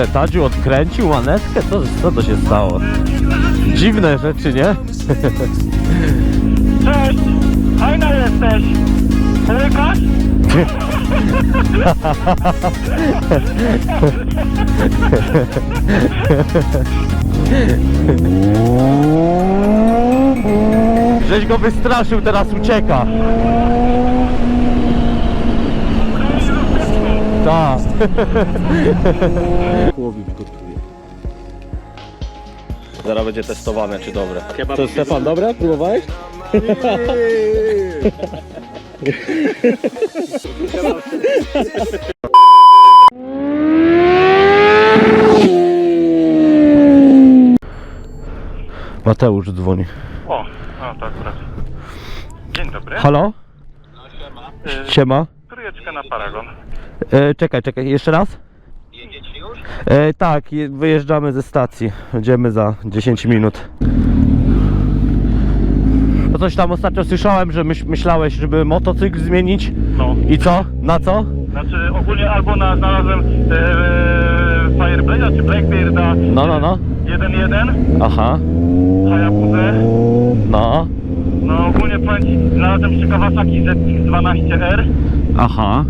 Kurde, Tadziu odkręcił manetkę? Co, co to się stało? Dziwne rzeczy, nie? Cześć! Fajna jesteś! Łykasz? Żeś go wystraszył, teraz ucieka. Tak. Zaraz będzie testowane, czy dobre. To Stefan, dobre? Próbowałeś? Mateusz dzwoni. O, no to akurat. Dzień dobry. Halo? Y, Siema. Trójeczka na Paragon. E, czekaj, czekaj, jeszcze raz? Jedziecie już? E, tak, je- wyjeżdżamy ze stacji. Będziemy za 10 minut. To coś tam ostatnio słyszałem, że myśl, myślałeś, żeby motocykl zmienić. No. I co? Na co? Znaczy ogólnie albo na, znalazłem e, Fireblade'a czy Blackbearda No, no, no. 1.1 Aha. Hayabusę. No. No ogólnie powiem ci, znalazłem jeszcze Kawasaki ZX12R. Aha.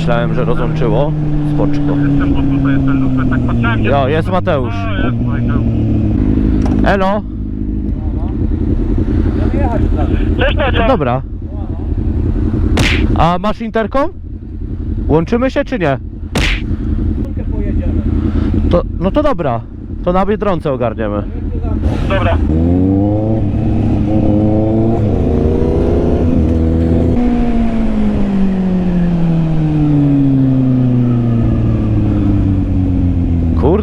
Myślałem, że rozłączyło. Spoczko. Jestem, tak Jo, jest Mateusz. O, jest Mateusz. Elo? Dobra. A masz interkom? Łączymy się czy nie? To, no to dobra. To na Biedronce ogarniemy. Dobra.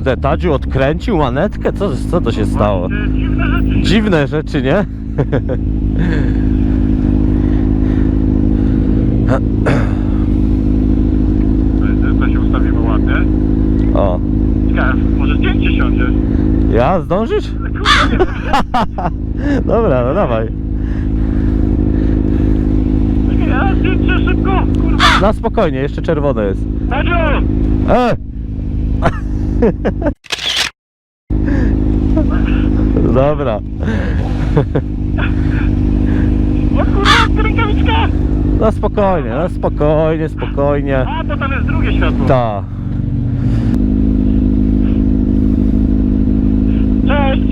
Kurde, Tadziu odkręcił manetkę? Co, co to się stało? Dziwne rzeczy. Nie? To- się ustawimy ładnie. O. Ciekawe, może zdjęcie siądzie. Ja? Zdążysz? Dobra, no dawaj. Ja zdjęcie szybko, kurwa! Na spokojnie, jeszcze czerwone jest. Nadziu! E! Dobra. O kurwa, rękawiczka! No spokojnie, no spokojnie, spokojnie. A, to tam jest drugie światło. Ta. Cześć!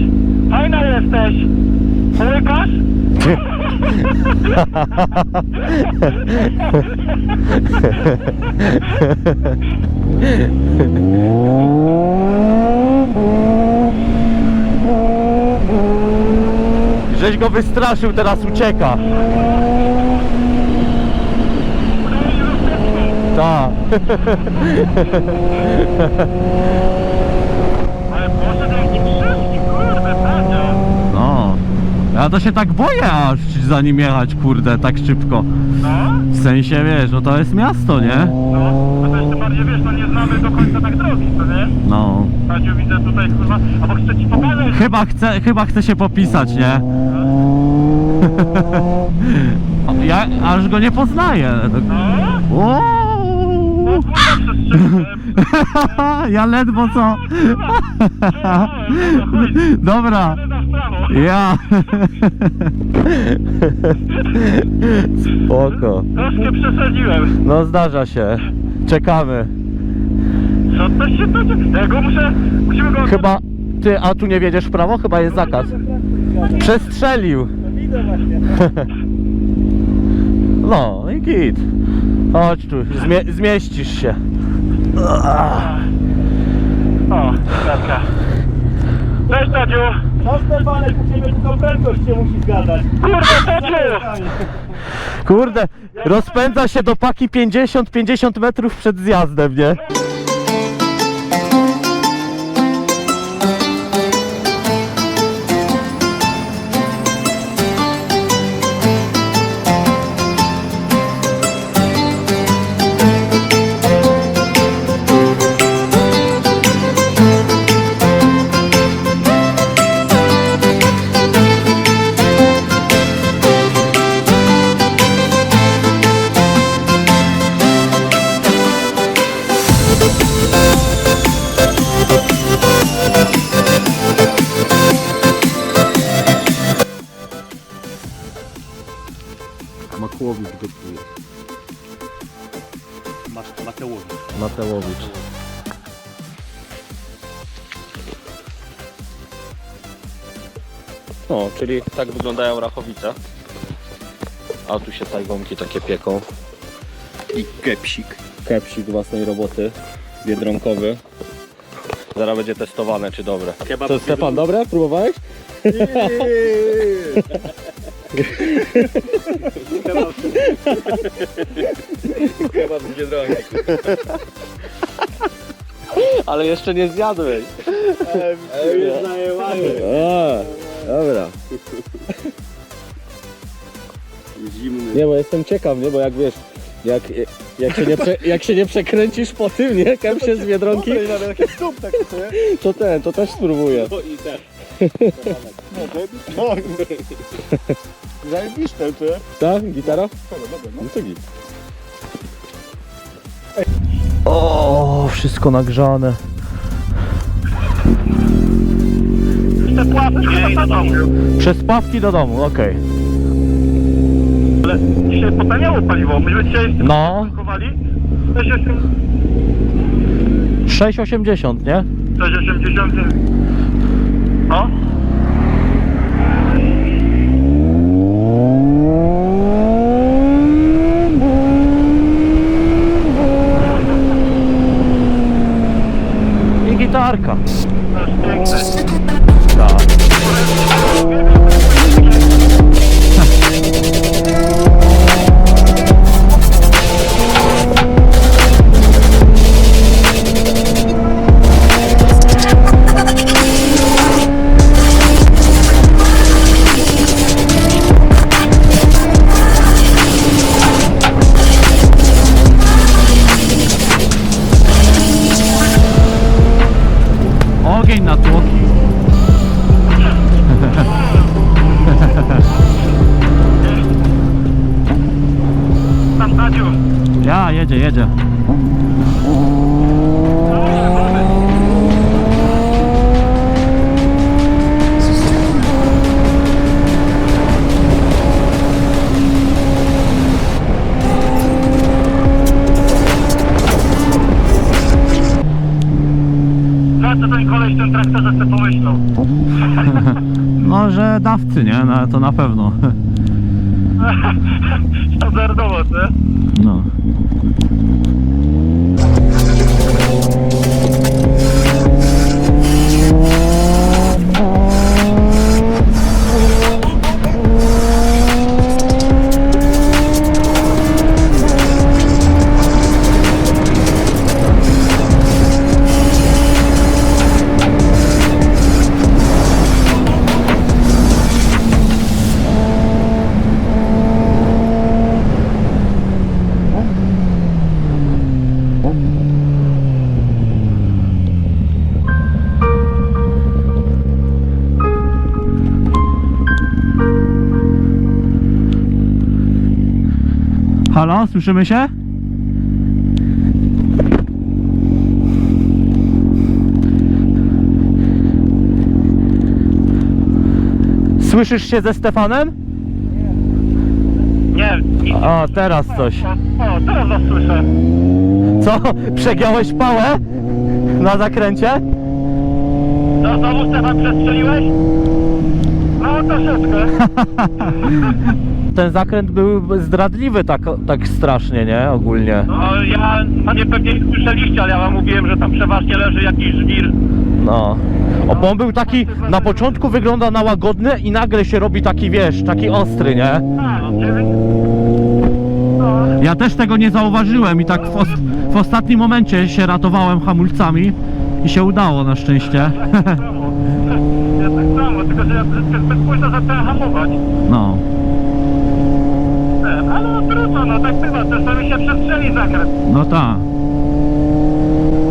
Fajna jesteś! Łykasz? Żeś go wystraszył, teraz ucieka. Ta. Ale poszedł jaki szybki, kurde, Tadzia! No. Ja to się tak boję aż za nim jechać, kurde, tak szybko. No? W sensie, wiesz, no to jest miasto, nie? No, a to jeszcze bardziej, wiesz, no nie znamy do końca tak drogi, co nie? No. Tadziu widzę tutaj, kurwa, albo chcę ci pokazać. Chyba chce, chyba chce się popisać, nie? Ja aż go nie poznaję. No? O! No, kurwa, przestrzyłem. Ja ledwo co. Dobra. Prawo. Ja. Spoko. Troszkę przesadziłem. No zdarza się. Czekamy. Co to się to dzieje? Ja go muszę, musimy go... Chyba ty, a tu nie wiedziesz w prawo? Chyba jest zakaz. Przestrzelił. No i git. Chodź tu, zmie zmieścisz się. O, kratka. Cześć Tadziu. No Stefanek, u Ciebie tylko prędkość się musi zgadzać. Kurde, to ty! Kurde, rozpędza się do paki 50-50 metrów przed zjazdem, nie? Makłowicz gotuje. Mateusz. Mateuszowicz. No, czyli tak wyglądają rachowice. A tu się tajgonki takie pieką. I kepsik. Kepsik własnej roboty. Biedronkowy. Zaraz będzie testowane, czy dobre. Kebab To Stefan, dobre? Próbowałeś? Kebab z Biedronki. Ale jeszcze nie zjadłeś. Ale już najewamy. A, dobra. Zimny. Nie, bo jestem ciekaw, nie? Bo jak wiesz, jak, jak, się, nie prze, jak się nie przekręcisz po tym, nie? Kepsie z Biedronki, Dobre, nawet taki stóp tak nie? to ten, to też spróbuję. No i tak. No, to. Zajebiszcze, ty. Tak? Gitara? Dobra, dobra, no. No to git. O, wszystko nagrzane. Te płatki do domu. Przez pawki do domu, okej. Ale dzisiaj potaniało paliwo. Myśmy dzisiaj No, tankowali. 6,80, 6,80, nie? 6,80. Nie? Halo, słyszymy się? Słyszysz się ze Stefanem? Nie, nic. O, teraz coś. O, o, teraz was słyszę. Co? Przegiąłeś pałę? Na zakręcie? No, znowu Stefan przestrzeliłeś? No, troszeczkę. Ten zakręt był zdradliwy tak, tak strasznie, nie? Ogólnie. No, ja, panie pewnie nie słyszeliście, ale ja wam mówiłem, że tam przeważnie leży jakiś żwir. No. O, bo on był taki, na początku wygląda na łagodny i nagle się robi taki, wiesz, taki ostry, nie? A, no. No, Ja też tego nie zauważyłem i tak w, os w ostatnim momencie się ratowałem hamulcami i się udało na szczęście. tak. Ja tak samo, tylko że ja bez- bez późno zacząłem hamować. No. Ale no trudno, no tak bywa, czasami się przestrzeli zakręt. No tak.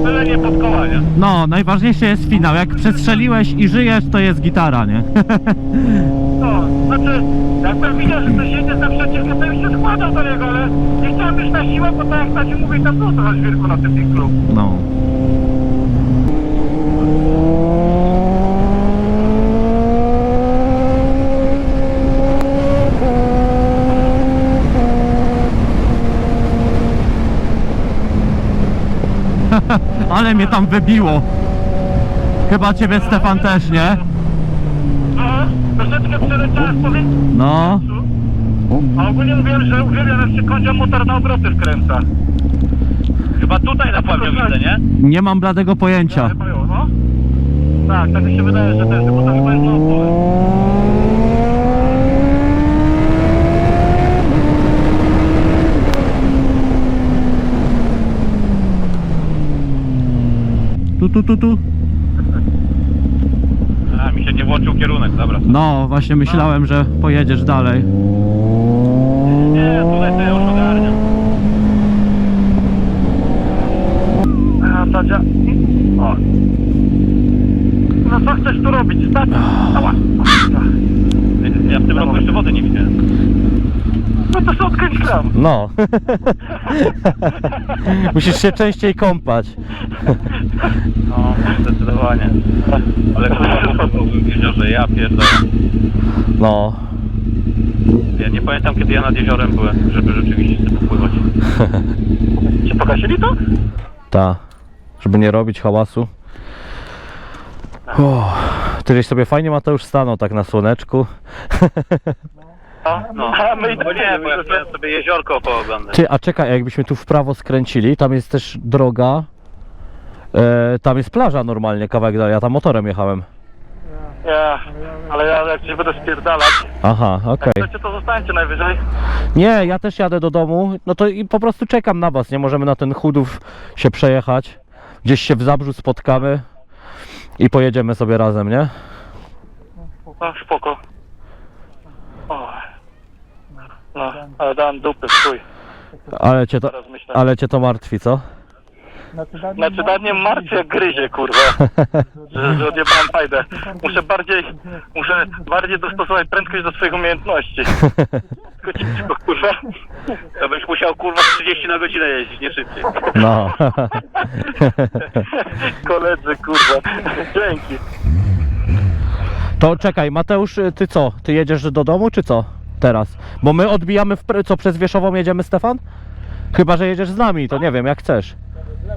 Tyle nie pod koła, nie? No, najważniejszy jest finał. Jak przestrzeliłeś i żyjesz, to jest gitara, nie? No, znaczy, jakbym widział, że ktoś jedzie naprzeciwko, to bym się składał do niego, ale nie chciałem być na siłę, bo tak jak Stasiu mówi, tam było trochę żwirku na tym pinklu. No. Ale mnie tam wybiło. Chyba ciebie Stefan też, nie? No, troszeczkę przeleciałem No. a ogólnie mówiłem, że uwielbiam jak się kończy motor na obroty wkręca. Chyba tutaj na pewno widzę, nie? Nie mam bladego pojęcia. Chyba ją, no. Tak, tak mi się wydaje, że też, bo tam chyba jest na opole. Tu, tu, tu, tu. A, mi się nie włączył kierunek, dobra. No, właśnie myślałem, że pojedziesz dalej. Nie, tutaj to ja już ogarniam. A, Tadzia... O. No co chcesz tu robić? Stać! Ała! Ja w tym roku jeszcze wody nie widziałem. No to się odkręć kram. No. Musisz się częściej kąpać. No, zdecydowanie. Ale kurwa, bym wiedział, że ja pierdolę. No. Ja nie pamiętam, kiedy ja nad jeziorem byłem, żeby rzeczywiście sobie popływać. Czy pogasili to? Ta. Żeby nie robić hałasu. O, ty żeś sobie fajnie Mateusz stanął tak na słoneczku. No, a my no nie, bo ja chciałem sobie jeziorko pooglądać. Ty, a czekaj, jakbyśmy tu w prawo skręcili, tam jest też droga. E, tam jest plaża normalnie, kawałek dalej. Ja tam motorem jechałem. Ja, ale ja jak się będę spierdalać, Aha, okej. chcecie to zostańcie najwyżej. Nie, ja też jadę do domu, no to i po prostu czekam na was, nie możemy na ten chudów się przejechać. Gdzieś się w Zabrzu spotkamy i pojedziemy sobie razem, nie? No, spoko. O. No, ale dałem dupy, stój. Ale cię to, Teraz myślę. ale cię to martwi, co? Znaczy, dać mnie martwi jak gryzie, kurwa. Że, że odjebałem fajdę. Muszę bardziej, muszę bardziej dostosować prędkość do swoich umiejętności. Tylko kurwa. To byś musiał, kurwa, 30 na godzinę jeździć, nie szybciej. No. Koledzy, kurwa. Dzięki. To czekaj, Mateusz, ty co? Ty jedziesz do domu, czy co? Teraz. Bo my odbijamy, w, pre- co przez Wierzchową jedziemy, Stefan? Chyba, że jedziesz z nami, to nie wiem, jak chcesz.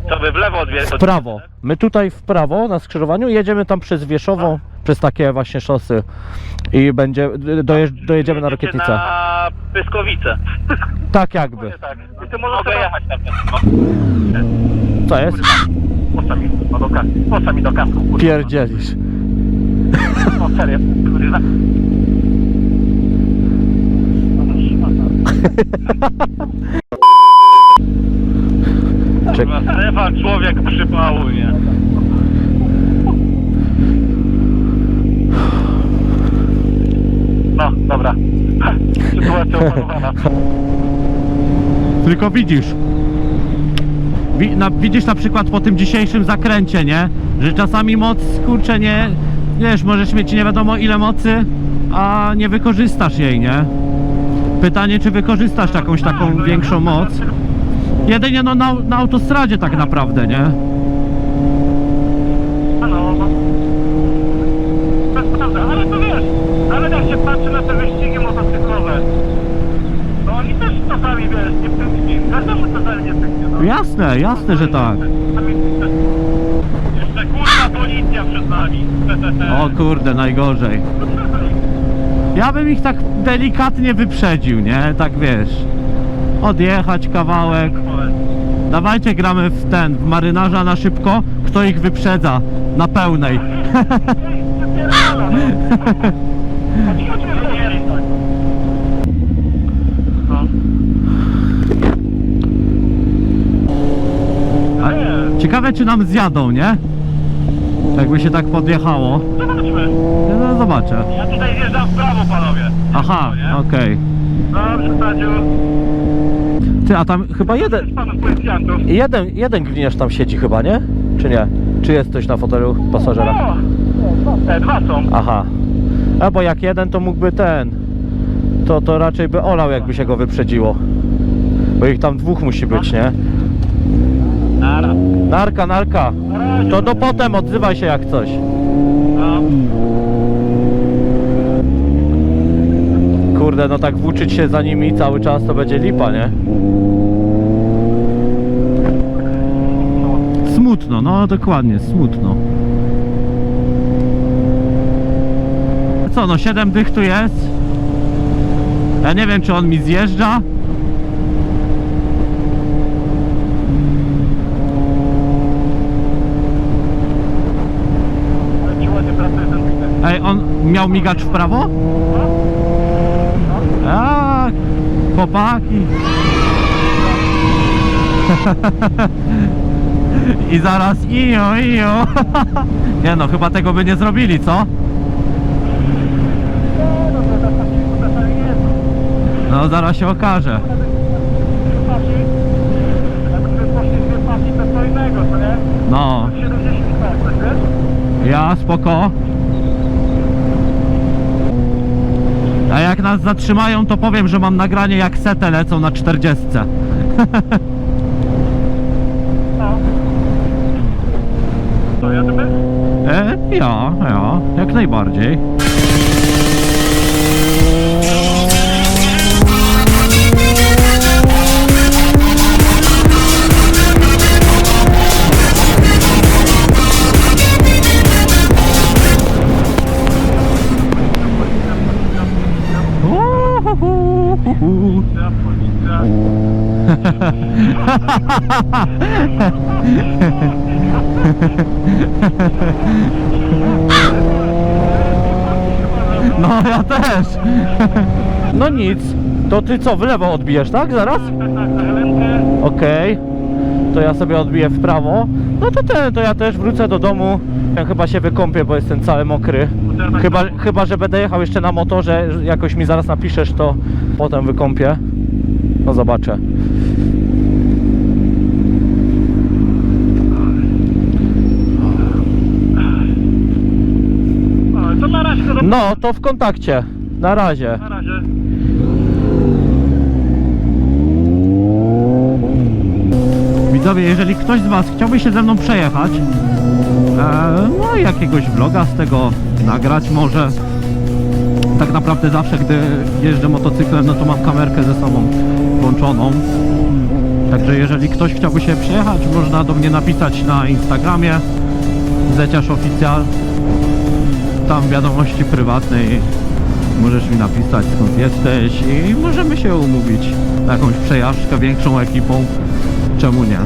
Co by w lewo odwie... W prawo. My tutaj w prawo na skrzyżowaniu jedziemy tam przez Wierzchową, przez takie właśnie szosy i będzie, dojeż, dojedziemy na Rokietnicę. na Pyskowice. Tak jakby. Tak. I ty możesz sobie jechać tam. Co jest? Posta mi, no do kasku. Posta mi do kasku, kurwa. Pierdzielisz. No serio, kurwa. Czek- Stefan, człowiek przypału, nie? No, dobra. Sytuacja opanowana. Tylko widzisz. Wi, na, widzisz na przykład po tym dzisiejszym zakręcie, nie? Że czasami moc, kurczę, nie... Wiesz, możesz mieć nie wiadomo ile mocy, a nie wykorzystasz jej, nie? Pytanie, czy wykorzystasz jakąś taką większą moc? Jedynie no na, na autostradzie tak naprawdę, nie? No, no. To jest prawda, ale to wiesz, ale jak się patrzy na te wyścigi motocyklowe, to oni też czasami, wiesz, nie pęknie. Każdemu czasami nie pęknie, no. Jasne, jasne, że tak. Jeszcze kurwa policja przed nami. O kurde, najgorzej. Ja bym ich tak delikatnie wyprzedził, nie? Tak wiesz. Odjechać kawałek. Dawajcie gramy w ten, w marynarza na szybko. Kto ich wyprzedza? na pełnej. Ciekawe czy nam zjadą, nie? Jakby się tak podjechało. Zobaczmy. No zobaczę. Ja tutaj zjeżdżam w prawo, panowie. Aha, okej. Dobrze, Tadziu. Ty, a tam chyba jeden, Panów policjantów. jeden, jeden gliniarz tam siedzi chyba, nie? Czy nie? Czy jest ktoś na fotelu pasażera? O, e, dwa są. Aha. A bo jak jeden to mógłby ten. To, to raczej by olał jakby się go wyprzedziło. Bo ich tam dwóch musi być, nie? Narka, narka. To do potem odzywaj się jak coś. Kurde, no tak włóczyć się za nimi cały czas to będzie lipa, nie? Smutno, no dokładnie, smutno. Co no, 7 dych tu jest? Ja nie wiem, czy on mi zjeżdża. Ale ci ładnie pracuje ten witek. Ej, on miał migacz w prawo? A, chłopaki. I zaraz ijo, ijo. Nie no, chyba tego by nie zrobili, co? No tak tak tak. No, zaraz się okaże. Jakbyśmy poszli dwie pasi, to co innego, co nie? No, 70 metrów, wiesz? ja spoko. A jak nas zatrzymają, to powiem, że mam nagranie jak sete lecą na 40. No. To ja tebe? E, ja, ja, jak najbardziej. No ja też. No nic. To ty co, w lewo odbijesz, tak? Zaraz? Tak. Okej. To ja sobie odbiję w prawo. No to ten, to ja też wrócę do domu. Ja chyba się wykąpię, bo jestem cały mokry. Chyba, chyba, że będę jechał jeszcze na motorze, jakoś mi zaraz napiszesz, to potem wykąpię. No zobaczę. O, No, to w kontakcie. Na razie. Na razie. Widzowie, jeżeli ktoś z Was chciałby się ze mną przejechać, e, no i jakiegoś vloga z tego nagrać może. Tak naprawdę zawsze, gdy jeżdżę motocyklem, no to mam kamerkę ze sobą włączoną. Także jeżeli ktoś chciałby się przejechać, można do mnie napisać na Instagramie Zeciarz Oficjal. Tam wiadomości prywatnej możesz mi napisać skąd jesteś i możemy się umówić na jakąś przejażdżkę większą ekipą. Czemu nie?